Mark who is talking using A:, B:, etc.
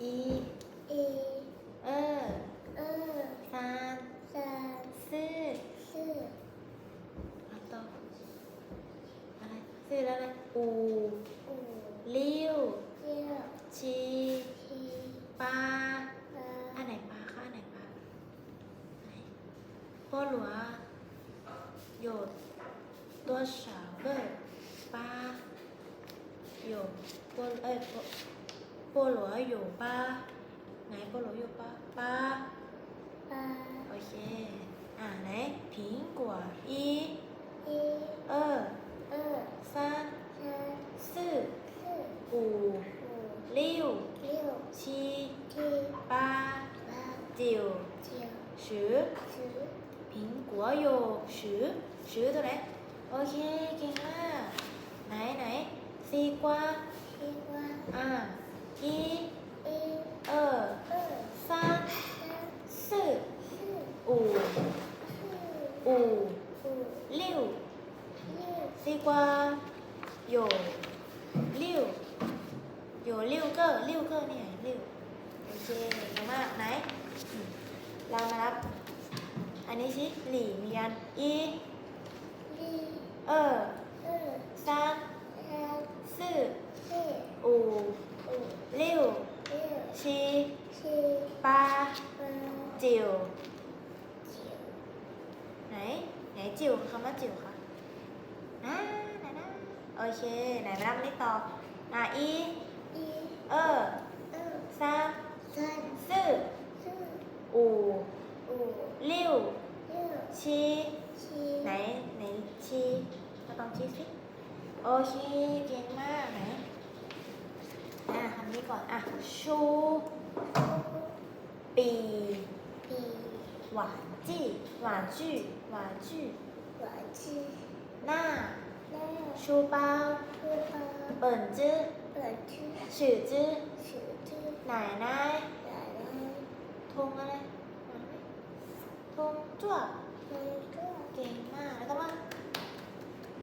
A: อี
B: อี
A: เออ
B: เออ
A: ซาน
B: ซาน
A: ซื่อ
B: ซื่อ
A: เอาต่ออะไรซื่อแล้วอะไรอู
B: อู
A: ลิ้ว
B: เลี้ยว
A: ชี
B: ที
A: ปลา
B: ปลา
A: อันไหนปลาคะอันไหนปลาไหน波罗有多少个八有菠เอ้ย 菠菠萝有八ไหน菠萝有八八
B: ปลา
A: โอเค อ่าไหน苹果一
B: อี
A: 二
B: เออ
A: 三
B: ซาน
A: 四
B: ซื่อ
A: 五
B: อู
A: 六
B: เลี้ยว
A: 七
B: ที
A: 八
B: ปลา
A: 九
B: เจียว
A: 十
B: ซื้อ
A: 苹果有十十ตัวไหนโอเค เก่งมาก ไหนไหนซีกวา
B: ทีว่า
A: อ่า一
B: อี
A: 二
B: เออ
A: 三
B: ซาน
A: 四
B: ซื่อ
A: 五
B: ซื่อ
A: 五
B: อู
A: 六
B: เลี้ยว
A: 西瓜有六有六个六个เนี่ย六โอเคเก่งมากไหนอืมเรามารับ อันนี้สิหลี่มีกัน一
B: ลี
A: 二
B: เออ
A: 三
B: จิ๋ว
A: ไหน ไหนจิ๋วคำว่าจิ๋วคะนะนะนะโอเค ไหนมานับนี่ต่อนาอี อีเออ
B: เออซาซั
A: น
B: ซื่อ
A: ซื่
B: อ
A: อู
B: อูลิ้ว
A: ว
B: ชี
A: ไหน ไหนชีมาต้องชีสิโอเคเก่งมากไหนอะทำนี้ก่อน อะ ชู หวานจี้หวานจื้อหวานจื้อ
B: หวานชื่อ
A: หน้า
B: หน้า
A: ชูเปา
B: ชื่อปลา
A: เปิ่นจื้อ
B: เปิดชื่อ
A: ฉื่อจื้อ
B: ชื่อชื่อ
A: ไหนนาย
B: หลายร้อย
A: ทงอะไรมาไหมทงจ้ว
B: มันก็
A: เก่งมากแล้วก็ว่า